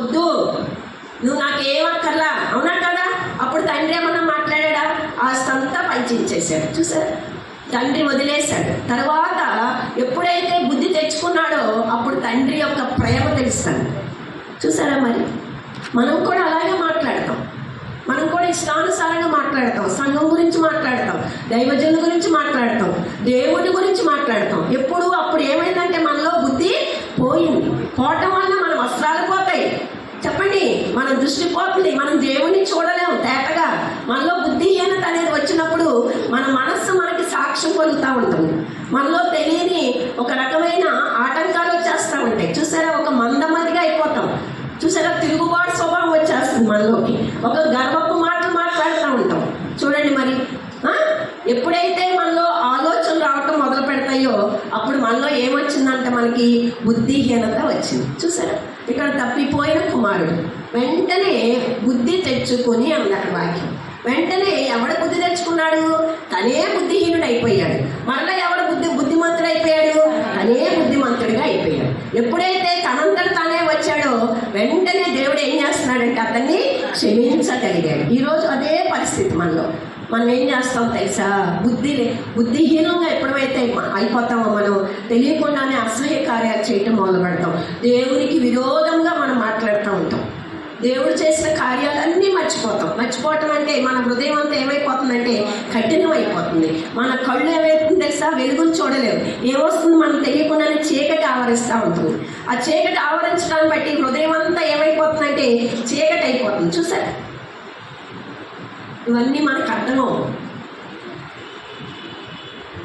వద్దు. నువ్వు నాకు ఏమక్కర్లా అవునా కదా? అప్పుడు తండ్రి ఏమన్నా మాట్లాడా? ఆస్తంతా పంచించేశాడు. చూసారు? తండ్రి వదిలేశాడు. తర్వాత ఎప్పుడైతే బుద్ధి తెచ్చుకున్నాడో అప్పుడు తండ్రి యొక్క ప్రేమ తెలుస్తాడు. చూసారా మరి? మనం కూడా అలాగే మాట్లాడతాం. మనం కూడా ఇష్టానుసారంగా మాట్లాడతాం. సంఘం గురించి మాట్లాడతాం. దైవజనుల గురించి మాట్లాడతాం. దేవుడి గురించి మాట్లాడతాం. ఎప్పుడు అప్పుడు ఏమైందంటే మనలో బుద్ధి పోయింది. పోవటం వల్ల మన వస్త్రాలు పోతాయి. చెప్పండి మన దృష్టి పోతుంది. మనం దేవుణ్ణి చూడలేము తేటగా. మనలో బుద్ధిహీనత అనేది వచ్చినప్పుడు మన మనస్సు మనకి సాక్ష్యం పొందుతూ ఉంటుంది. మనలో తెలియని ఒక రకమైన ఆటంకాలు వచ్చేస్తూ ఉంటాయి. చూసారా? ఒక మందమదిగా అయిపోతాం. చూసారా? తిరుగుబాటు స్వభావం వచ్చేస్తుంది మనలోకి. ఒక గర్వపు మాటలు మాట్లాడుతూ ఉంటాం చూడండి మరి ఆ? ఎప్పుడైతే మనలో ఆలోచనలు రావటం మొదలు పెడతాయో అప్పుడు మనలో ఏమొచ్చిందంటే మనకి బుద్ధిహీనత వచ్చింది. చూసారా? ఇక్కడ తప్పిపోయిన కుమారుడు వెంటనే బుద్ధి తెచ్చుకొని అన్నారు వాక్యం వెంటనే ఎవడ బుద్ధి తెచ్చుకున్నాడు? తనే బుద్ధిహీనుడు అయిపోయాడు మరలా ఎవడ బుద్ధి బుద్ధిమంతుడు అయిపోయాడు తనే బుద్ధిమంతుడిగా అయిపోయాడు. ఎప్పుడైతే తనంతట తానే వచ్చాడో వెంటనే దేవుడు ఏం చేస్తున్నాడంటే అతన్ని క్షమించగలిగాడు పరిస్థితి మనలో. మనం ఏం చేస్తాం తెలుసా? బుద్ధి బుద్ధిహీనంగా ఎప్పుడైతే అయిపోతామో మనం తెలియకుండానే అసహ్య కార్యాలు చేయటం మొదలు పెడతాం దేవునికి విరోధంగా మనం మాట్లాడుతూ ఉంటాం. దేవుడు చేసిన కార్యాలన్నీ మర్చిపోతాం. మర్చిపోవటం అంటే మన హృదయం అంతా ఏమైపోతుందంటే కఠినం అయిపోతుంది. మన కళ్ళు ఏమైతుంది తెలుసా? వెలుగును చూడలేవు. ఏమొస్తుంది? మనం తెలియకుండానే చీకటి ఆవరిస్తూ ఉంటుంది. ఆ చీకటి ఆవరించడాన్ని బట్టి హృదయం అంతా ఏమైపోతుందంటే చీకటి అయిపోతుంది. చూసారా? ఇవన్నీ మనకు అర్థమవు.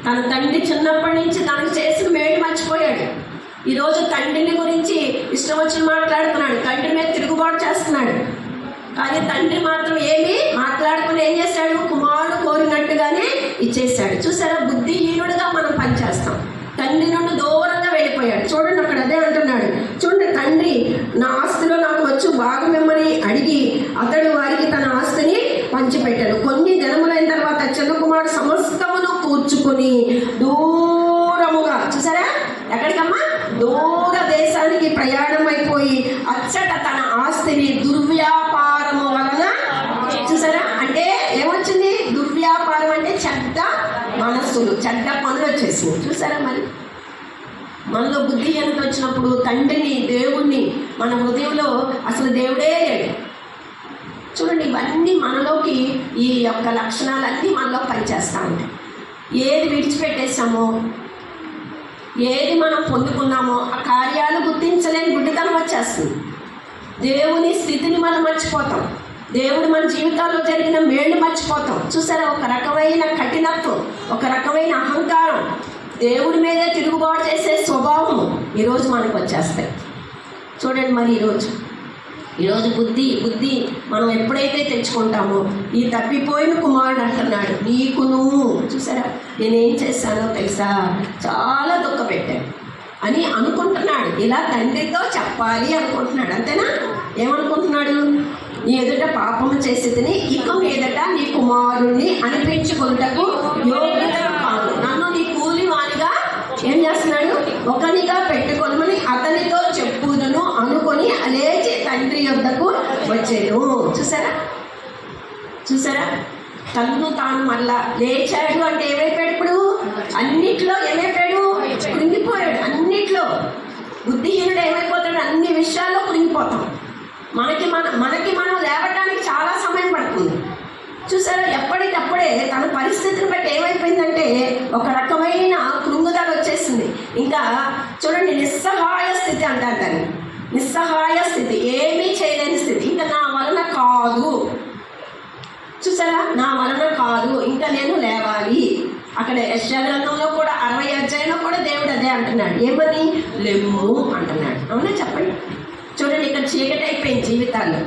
తన తండ్రి చిన్నప్పటి నుంచి తనకు చేసిన మేలు మర్చిపోయాడు. ఈరోజు తండ్రిని గురించి ఇష్టం వచ్చి మాట్లాడుతున్నాడు. తండ్రి మీద తిరుగుబాటు చేస్తున్నాడు. కానీ తండ్రి మాత్రం ఏమి మాట్లాడుకుని ఏం చేశాడు? కుమారుడు కోరినట్టుగానే ఇచ్చేసాడు చూసారా? బుద్ధిహీనుడుగా మనం పనిచేస్తాం. తండ్రి నుండి దూరంగా వెళ్ళిపోయాడు. చూడండి అక్కడ అదే అంటున్నాడు. చూడండి తండ్రి నా ఆస్తిలో నాకు వచ్చు భాగం ఇమ్మని అడిగి దూరానికి ప్రయాణం అయిపోయి అచ్చట తన ఆస్తిని దుర్వ్యాపారము వలన చూసారా? అంటే ఏమొచ్చింది? దుర్వ్యాపారం అంటే చెడ్డ మనస్సులు చెడ్డ పనులు వచ్చేసింది చూసారా మరి? మనలో బుద్ధి ఎంత వచ్చినప్పుడు తండ్రిని దేవుణ్ణి మన హృదయంలో అసలు దేవుడే లేడు. చూడండి ఇవన్నీ మనలోకి ఈ యొక్క లక్షణాలన్నీ మనలో పనిచేస్తూ ఉంటాయి. ఏది విడిచిపెట్టేసామో ఏది మనం పొందుకున్నామో ఆ కార్యాలు గుర్తించలేని గుడ్డితనం వచ్చేస్తుంది. దేవుని స్థితిని మనం మర్చిపోతాం. దేవుడు మన జీవితాల్లో జరిగిన మేళ్ళు మర్చిపోతాం. చూసారా? ఒక రకమైన కఠినత్వం ఒక రకమైన అహంకారం దేవుడి మీదే తిరుగుబాటు చేసే స్వభావం ఈరోజు మనకు వచ్చేస్తాయి. చూడండి మరి ఈరోజు. ఈరోజు బుద్ధి బుద్ధి మనం ఎప్పుడైతే తెచ్చుకుంటామో ఈ తప్పిపోయిన కుమారుడు అంటున్నాడు నీకు నువ్వు చూసారా? నేనేం చేశానో తెలుసా? చాలా దుఃఖపెట్టాను అని అనుకుంటున్నాడు. ఇలా తండ్రితో చెప్పాలి అనుకుంటున్నాడు. అంతేనా? ఏమనుకుంటున్నాడు? నీ ఎదుట పాపము చేసి తిని ఇక మీదట నీ కుమారుణ్ణి అనిపించుకుంటకు యోగ్యత కాదు. నన్ను నీ కూలి వానిగా ఏం చేస్తున్నాడు? ఒకనిగా పెట్టుకొనమని అతనితో చెప్పుదును అనుకొని లేచి తండ్రి యొద్దకు వచ్చేను చూసారా? చూసారా? తను తాను మళ్ళా లేచాడు అంటే ఏమైపోయాడు ఇప్పుడు? అన్నిట్లో ఏమైపోయాడు? కృంగిపోయాడు అన్నిట్లో. బుద్ధిహీనుడు ఏమైపోతాడు? అన్ని విషయాల్లో కృంగిపోతాం. మనకి మన మనకి మనం లేవటానికి చాలా సమయం పడుతుంది. చూసారా? ఎప్పటికప్పుడే తన పరిస్థితిని బట్టి ఏమైపోయిందంటే ఒక రకమైన కృంగుదల వచ్చేసింది. ఇంకా చూడండి నిస్సహాయ స్థితి అంటారు దాన్ని. నిస్సహాయ స్థితి ఏమీ చేయలేని స్థితి. ఇంకా నా వలన కాదు. చూసారా? నా వలన కాదు. ఇంకా నేను లేవాలి. అక్కడ యశ్యా గ్రంథంలో కూడా అరవై అధ్యాయంలో కూడా దేవుడు అదే అంటున్నాడు. ఏమని? లెమ్ము అంటున్నాడు. అవునా? చెప్పండి. చూడండి ఇక్కడ చీకటి అయిపోయింది జీవితాల్లో.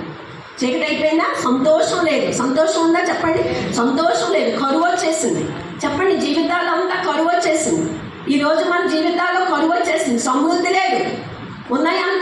చీకటి అయిపోయిందా? సంతోషం లేదు. సంతోషం ఉందా? చెప్పండి. సంతోషం లేదు. కరువు వచ్చేసింది. చెప్పండి జీవితాలు అంతా కరువు వచ్చేసింది. ఈరోజు మన జీవితాల్లో కరువు వచ్చేసింది. సమృద్ధి లేదు. ఉన్నాయా?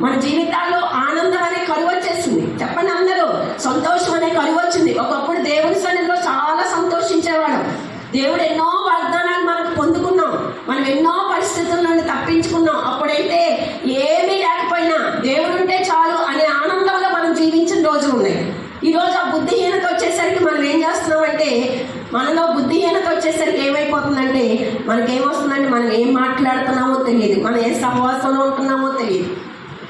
మన జీవితాల్లో ఆనందం అనే కరువు వచ్చేసింది. చెప్పండి అందరూ సంతోషం అనే కరువు వచ్చింది. ఒకప్పుడు దేవుని సన్నిధిలో చాలా సంతోషించేవాడు దేవుడు ఎన్నో వాగ్దానాలు మనకు పొందుకున్నాం. మనం ఎన్నో పరిస్థితుల నుండి తప్పించుకున్నాం. అప్పుడైతే ఏమీ లేకపోయినా దేవుడు ఉంటే చాలు అనే ఆనందంలో మనం జీవించిన రోజు ఉన్నాయి. ఈ రోజు ఆ బుద్ధిహీనత వచ్చేసరికి మనం ఏం చేస్తున్నామంటే మనలో బుద్ధిహీనత వచ్చేసరికి ఏమైపోతుందంటే మనకేమొస్తుందంటే మనం ఏం మాట్లాడుతున్నామో తెలియదు. మనం ఏ సహవాసంలో ఉంటున్నామో తెలియదు.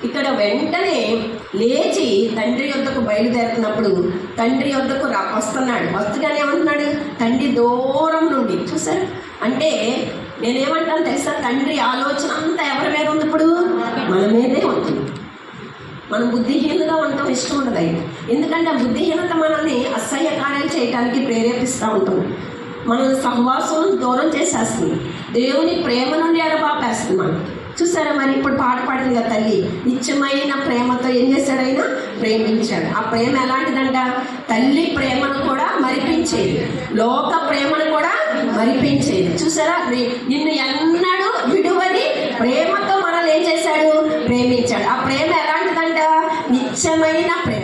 ఇక్కడ వెంటనే లేచి తండ్రి యొద్దకు బయలుదేరుతున్నప్పుడు తండ్రి యొద్దకు రా వస్తున్నాడు. వస్తుగానే ఏమంటున్నాడు? తండ్రి దూరం నుండి చూసారు అంటే నేనేమంటాను తెలుసా? తండ్రి ఆలోచన అంతా ఎవరి మీద ఉంది ఇప్పుడు? మన మీదే ఉంటుంది మనం బుద్ధిహీనంగా ఉండటం ఇష్టం ఉండదు ఎందుకంటే ఆ బుద్ధిహీనత మనల్ని అసహ్య కార్యాలు చేయడానికి ప్రేరేపిస్తూ ఉంటుంది. మన సహవాసం దూరం చేసేస్తుంది. దేవుని ప్రేమ నుండి ఎడబాపేస్తుంది మనకి. చూసారా మరి ఇప్పుడు పాట పాడింది కదా తల్లి. నిత్యమైన ప్రేమతో ఏం చేశాడు ఆయన? ప్రేమించాడు. ఆ ప్రేమ ఎలాంటిదంట? తల్లి ప్రేమను కూడా మరిపించేది. లోక ప్రేమను కూడా మరిపించేది. చూసారా? నిన్ను ఎన్నడూ విడువది ప్రేమతో మనల్ని ఏం చేశాడు? ప్రేమించాడు. ఆ ప్రేమ ఎలాంటిదంట? నిత్యమైన ప్రేమ.